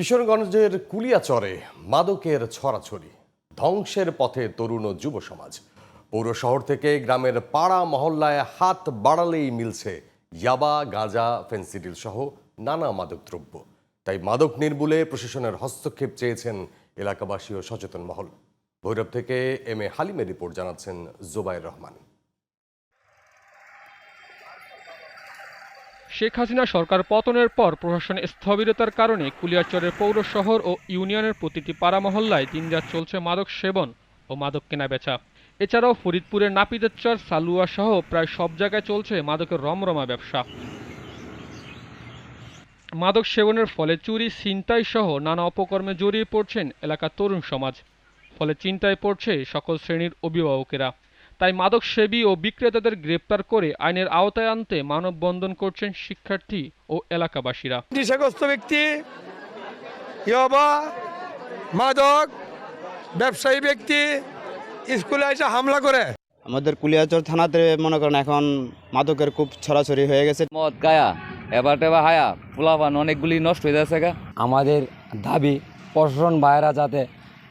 কিশোরগঞ্জের কুলিয়াচরে মাদকের ছড়াছড়ি, ধ্বংসের পথে তরুণ ও যুব সমাজ। পৌর শহর থেকে গ্রামের পাড়া মহল্লায় হাত বাড়ালেই মিলছে ইয়াবা, গাঁজা, ফেন্সিডিল সহ নানা মাদক দ্রব্য তাই মাদক নির্মূলে প্রশাসনের হস্তক্ষেপ চেয়েছেন এলাকাবাসী ও সচেতন মহল। ভৈরব থেকে এম এ হালিমের রিপোর্ট জানাচ্ছেন জোবাইর রহমান। শেখ হাসিনা সরকার পতনের পর প্রশাসনের স্থবিরতার কারণে কুলিয়াচরের পৌর শহর ও ইউনিয়নের প্রতিটি পাড়া মহল্লায় দিনরাত চলছে মাদক সেবন ও মাদক কেনাবেচা। এছাড়াও ফরিদপুরের নাপিতের চর, সালুয়া সহ প্রায় সব জায়গায় চলছে মাদকের রমরমা ব্যবসা। মাদক সেবনের ফলে চুরি, ছিনতাই সহ নানা অপকর্মে জড়িয়ে পড়ছেন এলাকার তরুণ সমাজ। ফলে চিন্তায় পড়ছে সকল শ্রেণির অভিভাবকেরা। তাই মাদক সেবী ও বিক্রেতাদের গ্রেপ্তার করে আইনের আওতায় আনতে মানববন্ধন করছেন শিক্ষার্থী ও এলাকাবাসীরা। নেশাগ্রস্ত ব্যক্তি ইয়াবা মাদক ব্যবসায়ী ব্যক্তি স্কুলে এসে হামলা করে। আমাদের কুলিয়াচর থানাতে মনে করেন এখন মাদকের খুব ছড়াছড়ি হয়ে গেছে। মদ গায়া এবার টেবা হায়া পোলাপান অনেকগুলি নষ্ট হয়ে যাচ্ছে গা। আমাদের দাবি প্রশাসন ভাইয়েরা যাতে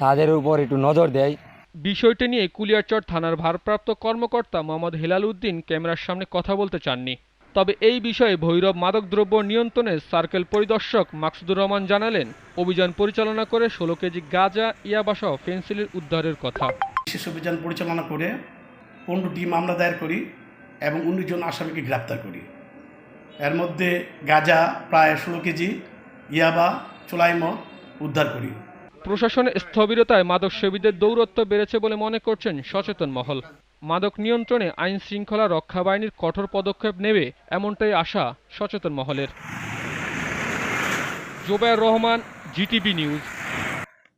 তাদের উপর একটু নজর দেয় বিষয়টি নিয়ে কুলিয়ারচর থানার ভারপ্রাপ্ত কর্মকর্তা মোহাম্মদ হেলাল উদ্দিন ক্যামেরার সামনে কথা বলতে চাননি। তবে এই বিষয়ে ভৈরব মাদকদ্রব্য নিয়ন্ত্রণে সার্কেল পরিদর্শক মাকসুদুর রহমান জানালেন, অভিযান পরিচালনা করে ষোলো কেজি গাঁজা ইয়াবাসহ ফেন্সিলের উদ্ধারের কথা। বিশেষ অভিযান পরিচালনা করে পনেরোটি মামলা দায়ের করি এবং উনিশ জন আসামিকে গ্রেপ্তার করি। এর মধ্যে গাঁজা প্রায় ষোলো কেজি, ইয়াবা চোলাই মদ উদ্ধার করি। প্রশাসনের স্থবিরতায় মাদক সেবীদের দৌরত্ব বেড়েছে বলে মনে করছেন সচেতন মহল। মাদক নিয়ন্ত্রণে আইন শৃঙ্খলা রক্ষা বাহিনীর কঠোর পদক্ষেপ নেবে এমনটাই আশা সচেতন মহলের। Jobayer Rahman, GTV news.